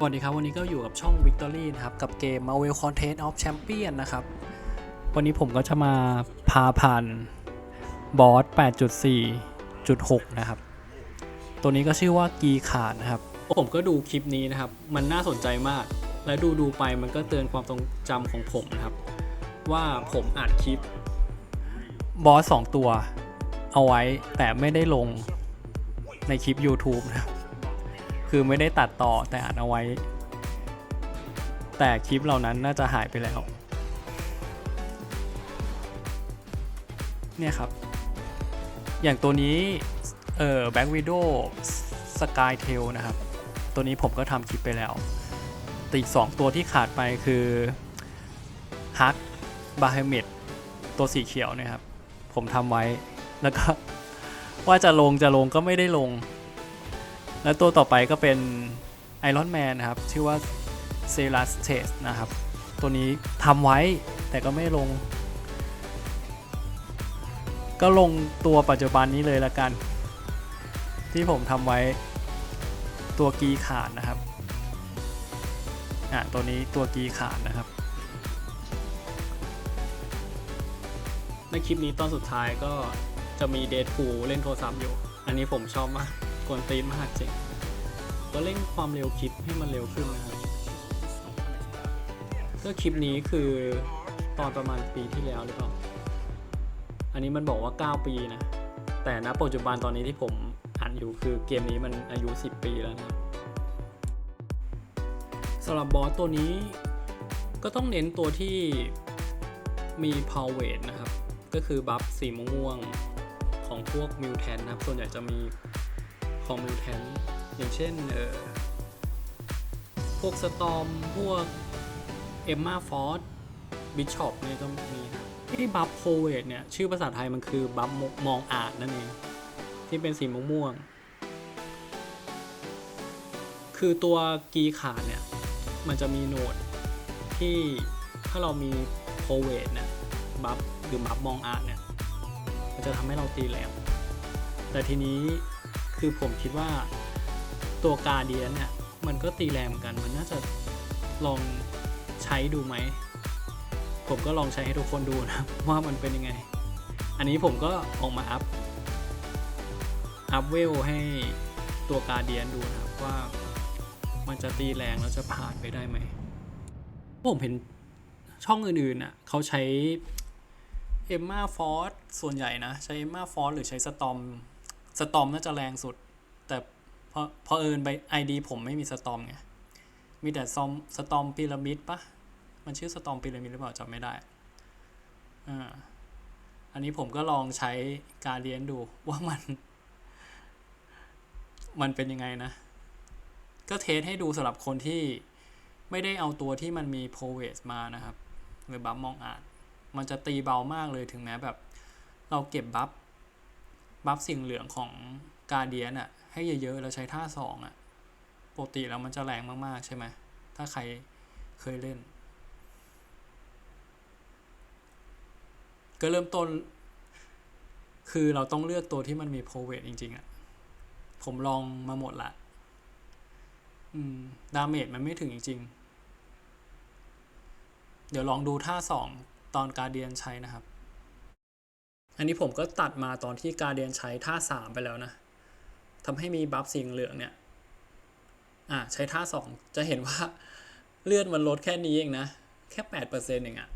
สวัสดีครับ วันนี้ก็อยู่กับช่อง Victory นะครับ กับเกม Marvel Contest of Champion นะครับ วันนี้ผมก็จะมาพาผ่านบอส 8.4.6 นะครับ ตัวนี้ก็ชื่อว่ากีขาดนะครับ ผมก็ดูคลิปนี้นะครับ มันน่าสนใจมาก และดูดูไปมันก็เตือนความทรงจำของผมนะครับ ว่าผมอัดคลิปบอส 2 ตัวเอาไว้แต่ไม่ได้ลงในคลิป YouTube นะครับ คือไม่ได้ตัดต่อแต่อัดเอาไว้ แต่คลิปเหล่านั้นน่าจะหายไปแล้ว เนี่ยครับ อย่างตัวนี้ เอ่อ Back Widow Sky Tail นะครับ ตัวนี้ผมก็ทำคลิปไปแล้วแต่อีก 2 ตัวที่ขาดไปคือ Hug b a h e m e t ตัวสีเขียวนะครับ ผมทำไว้แล้วก็ว่าจะลงจะลงก็ไม่ได้ลง แล้วตัวต่อไปก็เป็นไอรอนแมนนะครับ ชื่อว่าเซลัสเทสนะครับ ตัวนี้ทำไว้แต่ก็ไม่ลง ก็ลงตัวปัจจุบันนี้เลยละกัน ที่ผมทำไว้ตัวกีขาดนะครับอะตัวนี้ตัวกีขาดนะครับ ในคลิปนี้ตอนสุดท้ายก็จะมีเดทพูเล่นโทรศัพท์อยู่ อันนี้ผมชอบมาก กวนตีนมากจริงก็เร่งความเร็วคลิปให้มันเร็วขึ้นนะครับก็คลิปนี้คือตอนประมาณปีที่แล้วหรือเปล่า อันนี้มันบอกว่า 9 ปีนะ แต่ณปัจจุบันตอนนี้ที่ผมอ่านอยู่คือเกมนี้มันอายุ 10 ปีแล้วนะครับสำหรับบอสตัวนี้ก็ต้องเน้นตัวที่มี power weight นะครับ ก็คือบัฟสีม่วงของพวกมิวแทนนะครับ ส่วนใหญ่จะมี ของมิวแทนอย่างเช่นเออพวกสตอมพวกเอมมาฟอร์ดบิชอปเนี่ยก็มีนะที่บัฟโคเวตเนี่ย ชื่อภาษาไทยมันคือบัฟมองอาจนั่นเอง ที่เป็นสีม่วงๆคือตัวกีขาดเนี่ย มันจะมีโนดที่ถ้าเรามีโคเวตเนี่ยบัฟหรือบัฟมองอาจเนี่ย มันจะทำให้เราตีแรงแต่ทีนี้ คือผมคิดว่าตัวกาเดียนเนี่ย มันก็ตีแรงเหมือนกัน มันน่าจะลองใช้ดูไหม ผมก็ลองใช้ให้ทุกคนดูนะ ว่ามันเป็นยังไง อันนี้ผมก็ออกมาอัพ อัพเวลให้ตัวกาเดียนดูนะครับว่ามันจะตีแรงแล้วจะผ่านไปได้ไหม ผมเห็นช่องอื่นๆน่ะเขาใช้เอ็มมาฟอร์สส่วนใหญ่นะ ใช้เอ็มมาฟอร์สหรือใช้สตอม สตอมน่าจะแรงสุด แต่พอพอเอินไปไอดีผมไม่มีสตอมไง มีแต่ซอมสตอมพีระมิดปะมันชื่อสตอมพีระมิดหรือเปล่าจำไม่ได้ อ่า อันนี้ผมก็ลองใช้การเรียนดูว่ามัน มันเป็นยังไงนะ ก็เทสให้ดูสำหรับคนที่ไม่ได้เอาตัวที่มันมีโพเวสมานะครับ หรือบัฟมองอาจมันจะตีเบามากเลยถึงแม้แบบ เราเก็บบัฟ บัฟสิ่งเหลืองของกาเดียนอะให้เยอะๆแล้วใช้ท่าสองอะปกติแล้วมันจะแรงมากๆใช่ไหมถ้าใครเคยเล่น ก็เริ่มต้น คือเราต้องเลือกตัวที่มันมีโพเวทจริง ๆอะผมลองมาหมดละอืมดาเมจมันไม่ถึงจริง ๆ เดี๋ยวลองดูท่าสองตอนการเดียนใช้นะครับ อันนี้ผมก็ตัดมาตอนที่การเดียนใช้ท่าสามไปแล้วนะทำให้มีบัฟสีเหลืองเนี่ย อะใช้ท่าสองจะเห็นว่าเลือดมันลดแค่นี้เองนะ แค่แปดเปอร์เซ็นต์เองอะ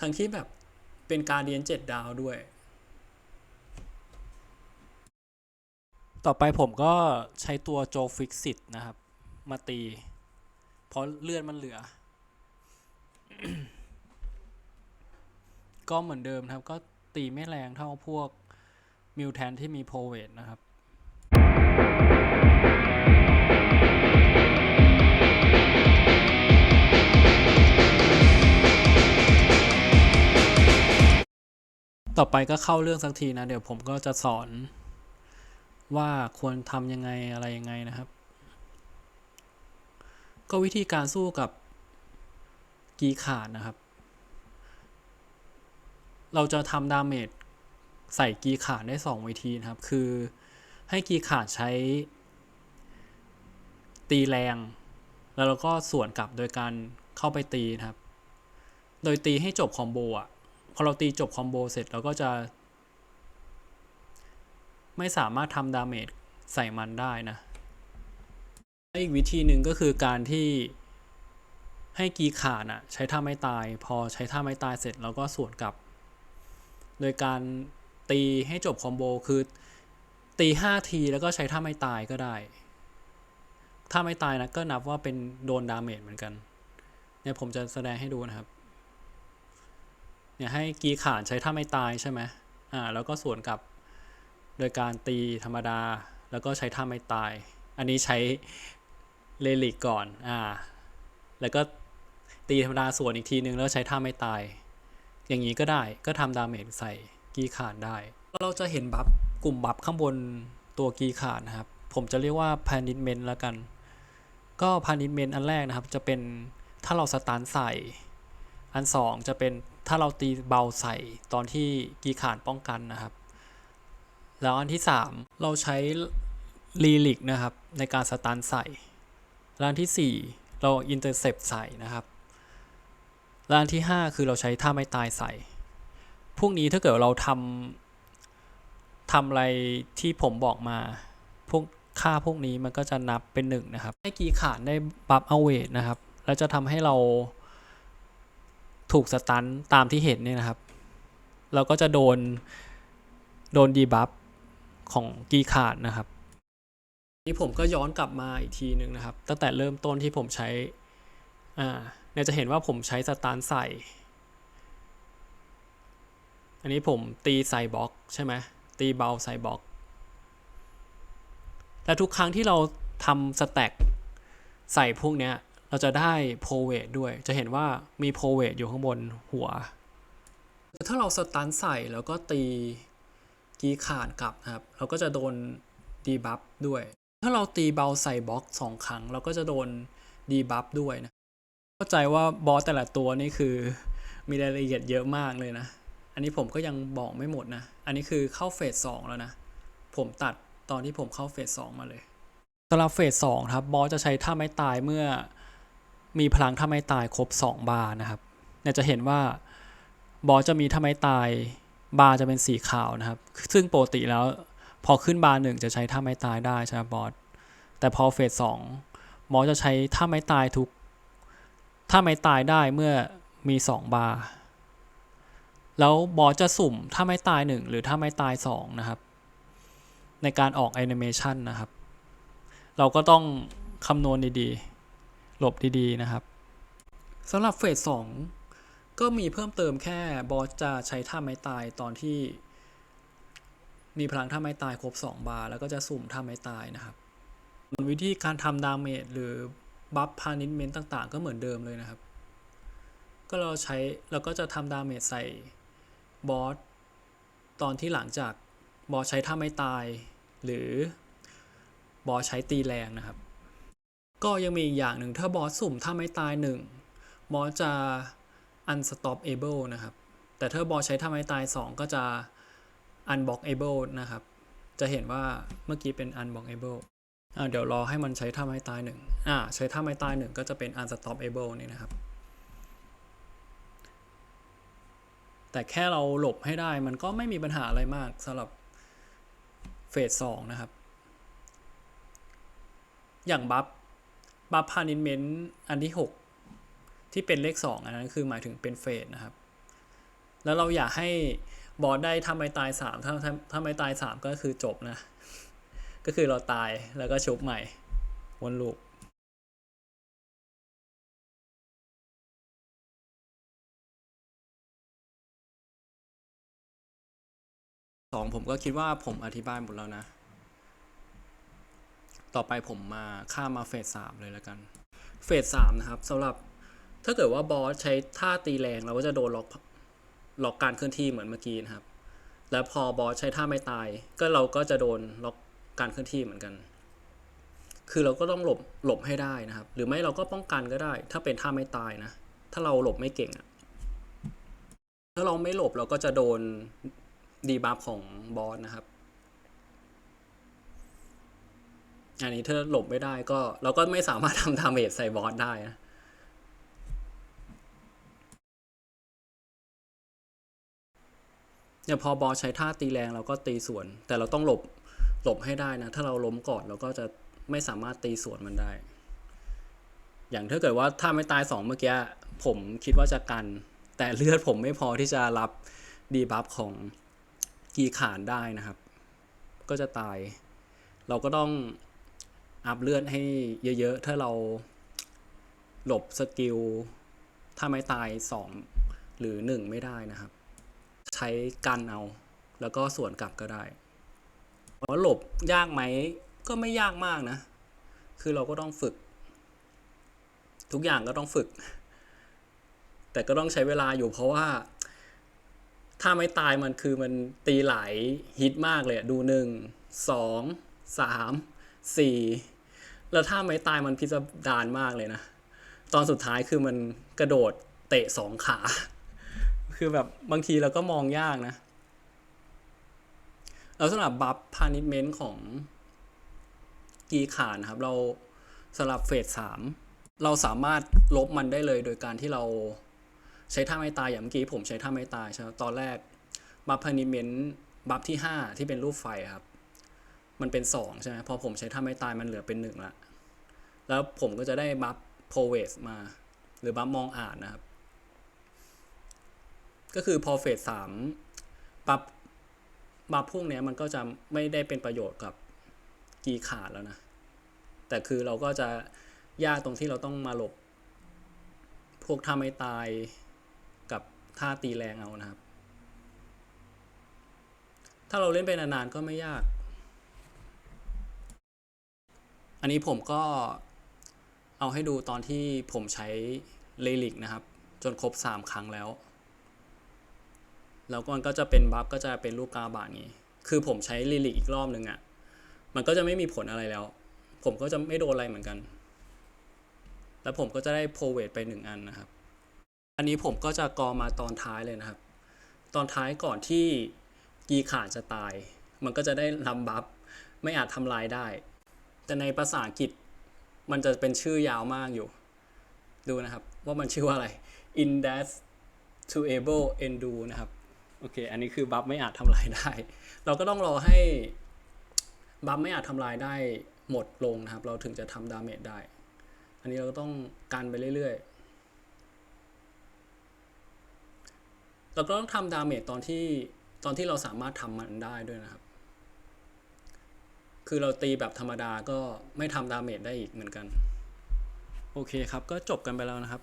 ทั้งที่แบบเป็นการเดียนเจ็ดดาวด้วย ต่อไปผมก็ใช้ตัวโจฟิกซิตนะครับ มาตี เพราะเลือดมันเหลือ ก็เหมือนเดิมครับก็ ตีไม่แรงเท่าพวกมิวแทนที่มีโพเวทนะครับต่อไปก็เข้าเรื่องสักทีนะ เดี๋ยวผมก็จะสอนว่าควรทำยังไงอะไรยังไงนะครับ ก็วิธีการสู้กับกีขาดนะครับ เราจะทำดาเมจใส่กีขาดได้2วิธีนะครับ คือให้กีขาดใช้ ตีแรง แล้วเราก็สวนกลับโดยการเข้าไปตีนะครับ โดยตีให้จบคอมโบอะพอเราตีจบคอมโบเสร็จเราก็จะ ไม่สามารถทำดาเมจใส่มันได้นะและอีกวิธีหนึ่งก็คือการที่ให้กีขาดอะ ใช้ท่าไม่ตาย พอใช้ท่าไม่ตายเสร็จเราก็สวนกลับ โดยการตีให้จบคอมโบคือตีห้าทีแล้วก็ใช้ท่าไม่ตายก็ได้ ถ้าไม่ตายนะก็นับว่าเป็นโดนดาเมจเหมือนกัน เนี่ยผมจะแสดงให้ดูนะครับ เนี่ยให้กีขานใช้ท่าไม่ตายใช่ไหมอ่าแล้วก็สวนกับโดยการตีธรรมดาแล้วก็ใช้ท่าไม่ตาย อันนี้ใช้เลลิกก่อน อ่า แล้วก็ตีธรรมดาส่วนอีกทีนึงแล้วใช้ท่าไม่ตาย อย่างนี้ก็ได้ก็ทำดาเมจใส่กีขานได้ เราจะเห็นบัฟกลุ่มบัฟข้างบนตัวกีขานนะครับ ผมจะเรียกว่า punishment แล้วกัน ก็ punishment อันแรกนะครับ จะเป็นถ้าเราสตาร์ทใส่ อันสองจะเป็นถ้าเราตีเบาใส่ตอนที่กีขานป้องกันนะครับ แล้วอันที่ 3 เราใช้ลีลิกนะครับในการสตาร์ทใส่แล้วอันทีสี่ 4 เราอินเตอร์เซปใส่นะครับ แล้วอันที่ 5 คือเราใช้ท่าไม่ตายใส่ พวกนี้ถ้าเกิดเราทำทำอะไรที่ผมบอกมา พวกค่าพวกนี้มันก็จะนับเป็นหนึ่งนะครับ ให้กีขานได้บัฟเอาเวทนะครับ แล้วจะทำให้เราถูกสตันตามที่เห็นเนี่ยนะครับ เราก็จะโดนโดนดีบัฟของกีขาดนะครับนี่ผมก็ย้อนกลับมาอีกทีหนึ่งนะครับ ตั้งแต่เริ่มต้นที่ผมใช้อ่า เนี่ยจะเห็นว่าผมใช้สตาร์ใส่ อันนี้ผมตีใส่บล็อกใช่ไหมตีเบาใส่บล็อก และทุกครั้งที่เราทำสแต็กใส่พวกเนี้ยเราจะได้โพเวทด้วย จะเห็นว่ามีโพเวทอยู่ข้างบนหัว ถ้าเราสตันใส่แล้วก็ตีกีขาดกลับนะครับ เราก็จะโดนดีบัฟด้วย ถ้าเราตีเบาใส่บล็อกสองครั้ง เราก็จะโดนดีบัฟด้วยนะ เข้าใจว่าบอสแต่ละตัวนี่คือมีรายละเอียดเยอะมากเลยนะ อันนี้ผมก็ยังบอกไม่หมดนะ อันนี้คือเข้าเฟสสองแล้วนะ ผมตัดตอนที่ผมเข้าเฟสสองมาเลยสำหรับเฟสสองครับ บอสจะใช้ท่าไม้ตายเมื่อมีพลังท่าไม้ตายครบ 2 บาร์นะครับเนี่ยจะเห็นว่าบอสจะมีท่าไม้ตายบาร์จะเป็นสีขาวนะครับ ซึ่งปกติแล้วพอขึ้นบาร์หนึ่งจะใช้ท่าไม้ตายได้ใช่ไหมบอสแต่พอเฟสสองบอสจะใช้ท่าไม้ตายทุก ท่าไม้ตายได้เมื่อมี 2 บาร์แล้วบอสจะสุ่มท่าไม้ตาย 1 หรือท่าไม้ตาย 2 นะครับ ในการออกแอนิเมชันนะครับ เราก็ต้องคำนวณดีๆ หลบดีๆนะครับสำหรับเฟสสองก็มีเพิ่มเติมแค่บอสจะใช้ท่าไม้ตายตอนที่มีพลังท่าไม้ตายครบ 2 บาร์แล้วก็จะสุ่มท่าไม้ตายนะครับวิธีการทำดาเมจหรือ บัฟพานิชเมนต์ต่างๆ ก็เหมือนเดิมเลยนะครับ ก็เราใช้เราก็จะทำดาเมจใส่บอสตอนที่หลังจากบอสใช้ท่าไม้ตาย หรือบอสใช้ตีแรงนะครับ ก็ยังมีอีกอย่างหนึ่งถ้าบอสสุ่มถ้าไม่ตายหนึ่งบอสจะ unstoppable นะครับ แต่ถ้าบอสใช้ถ้าไม่ตาย 2 ก็จะ unblockable นะครับ จะเห็นว่าเมื่อกี้เป็น unblockable อ่าเดี๋ยวรอให้มันใช้ท่าไม้ตายหนึ่งอ่าใช้ท่าไม้ตายหนึ่งก็จะเป็น unstoppable นี่นะครับ แต่แค่เราหลบให้ได้มันก็ไม่มีปัญหาอะไรมากสำหรับเฟสสองนะครับ อย่างบัฟบัฟพานิเมนต์อันที่ 6 ที่เป็นเลข 2 อันนั้นคือหมายถึงเป็นเฟสนะครับ แล้วเราอยากให้บอสได้ทำไมตาย 3 ถ้าถ้าถ้าไม่ตาย 3 ก็คือจบนะ ก็คือเราตายแล้วก็ชุบใหม่วนลูปสองผมก็คิดว่าผมอธิบายหมดแล้วนะ ต่อไปผมมาข้ามมาเฟสสามเลยแล้วกัน เฟสสามนะครับสำหรับถ้าเกิดว่าบอสใช้ท่าตีแรงเราก็จะโดนล็อกล็อกการเคลื่อนที่เหมือนเมื่อกี้นะครับ แล้วพอบอสใช้ท่าไม่ตาย ก็เราก็จะโดนล็อก การเคลื่อนที่เหมือนกัน คือเราก็ต้องหลบหลบให้ได้นะครับ หรือไม่เราก็ป้องกันก็ได้ ถ้าเป็นท่าไม่ตายนะ ถ้าเราหลบไม่เก่งอะถ้าเราไม่หลบเราก็จะโดนดีบัฟของบอสนะครับ อันนี้ถ้าหลบไม่ได้ก็เราก็ไม่สามารถทำดาเมจใส่บอสได้นะเนี่ยพอบอสใช้ท่าตีแรงเราก็ตีสวน แต่เราต้องหลบ หลบให้ได้นะ ถ้าเราล้มก่อนเราก็จะไม่สามารถตีสวนมันได้ อย่างถ้าเกิดว่าถ้าไม่ตายสองเมื่อกี้ผมคิดว่าจะกัน แต่เลือดผมไม่พอที่จะรับดีบัฟของกีขานได้นะครับ ก็จะตาย เราก็ต้องอัพเลือดให้เยอะ ๆ ถ้าเราหลบสกิลถ้าไม่ตายสองหรือหนึ่งไม่ได้นะครับ ใช้กันเอา แล้วก็ส่วนกลับก็ได้ เพราหลบยากไหมก็ไม่ยากมากนะ คือเราก็ต้องฝึก ทุกอย่างก็ต้องฝึก แต่ก็ต้องใช้เวลาอยู่เพราะว่า ถ้าไม่ตายมันคือมันตีหลายฮิตมากเลยดูหนึ่งสองสามสี่แล้วถ้าไม่ตายมันพิสดารมากเลยนะ ตอนสุดท้ายคือมันกระโดดเตะสองขา คือแบบบางทีเราก็มองยากนะ แล้วสำหรับบัฟพานิชเมนต์ของกีขานนะครับ เราสำหรับเฟสสามเราสามารถลบมันได้เลยโดยการที่เราใช้ท่าไม่ตายอย่างเมื่อกี้ผมใช้ท่าไม่ตายใช่ไหมตอนแรกบัฟพานิชเมนต์บัฟที่ห้าที่เป็นรูปไฟครับ มันเป็นสองใช่ไหมพอผมใช้ท่าไม่ตายมันเหลือเป็นหนึ่งละแล้วผมก็จะได้บัฟโพเวสมา หรือบัฟมองอ่านนะครับ ก็คือพอเฟสสามบัฟ บัฟพวกเนี้ยมันก็จะไม่ได้เป็นประโยชน์กับกีขาดแล้วนะ แต่คือเราก็จะยากตรงที่เราต้องมาหลบ พวกท่าไม่ตายกับท่าตีแรงเอานะครับ ถ้าเราเล่นไปนานๆก็ไม่ยาก อันนี้ผมก็เอาให้ดูตอนที่ผมใช้เลลิกนะครับ จนครบ 3 ครั้งแล้ว แล้วก็มันก็จะเป็นบัฟก็จะเป็นรูปกาบาทนี้ คือผมใช้ลิลิกอีกรอบหนึ่งอะ่ะ มันก็จะไม่มีผลอะไรแล้ว ผมก็จะไม่โดนอะไรเหมือนกัน แล้วผมก็จะได้โพเวตไปหนึ่งอันนะครับ อันนี้ผมก็จะกอมาตอนท้ายเลยนะครับ ตอนท้ายก่อนที่กีขาดจะตาย มันก็จะได้นำบัฟไม่อาจทำลายได้ แต่ในภาษาอังกฤษมันจะเป็นชื่อยาวมากอยู่ ดูนะครับ ว่ามันชื่อว่าอะไร in that to able undo นะครับ โอเค อันนี้คือบัฟไม่อาจทำลายได้ เราก็ต้องรอให้บัฟไม่อาจทำลายได้หมดลงนะครับ เราถึงจะทำดาเมจได้ อันนี้เราก็ต้องกันไปเรื่อยๆ เราก็ต้องทำดาเมจตอนที่ตอนที่เราสามารถทำมันได้ด้วยนะครับ คือเราตีแบบธรรมดาก็ไม่ทำดาเมจได้อีกเหมือนกัน โอเคครับ ก็จบกันไปแล้วนะครับ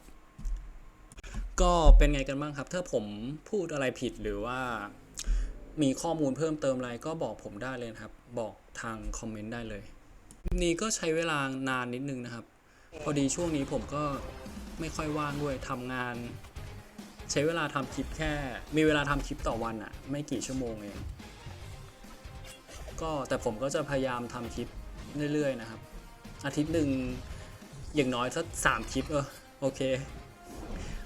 ก็เป็นไงกันบ้างครับ ถ้าผมพูดอะไรผิดหรือว่ามีข้อมูลเพิ่มเติมอะไรก็บอกผมได้เลยครับ บอกทางคอมเมนต์ได้เลยนี่ก็ใช้เวลานานนิดนึงนะครับ พอดีช่วงนี้ผมก็ไม่ค่อยว่างด้วยทำงาน ใช้เวลาทำคลิปแค่ มีเวลาทำคลิปต่อวันอะไม่กี่ชั่วโมงเองก็แต่ผมก็จะพยายามทำคลิปเรื่อยๆนะครับ อาทิตย์หนึ่งอย่างน้อยสักสามคลิปเออโอเค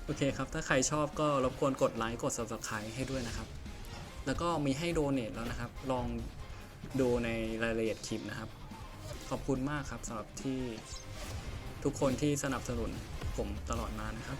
โอเคครับ ถ้าใครชอบก็รบกวนกดไลค์กด subscribe ให้ด้วยนะครับ แล้วก็มีให้โดเน a แล้วนะครับ ลองดูในรายละเอียดคลิปนะครับ ขอบคุณมากครับสำหรับที่ทุกคนที่สนับสนุนผมตลอดมานะครับ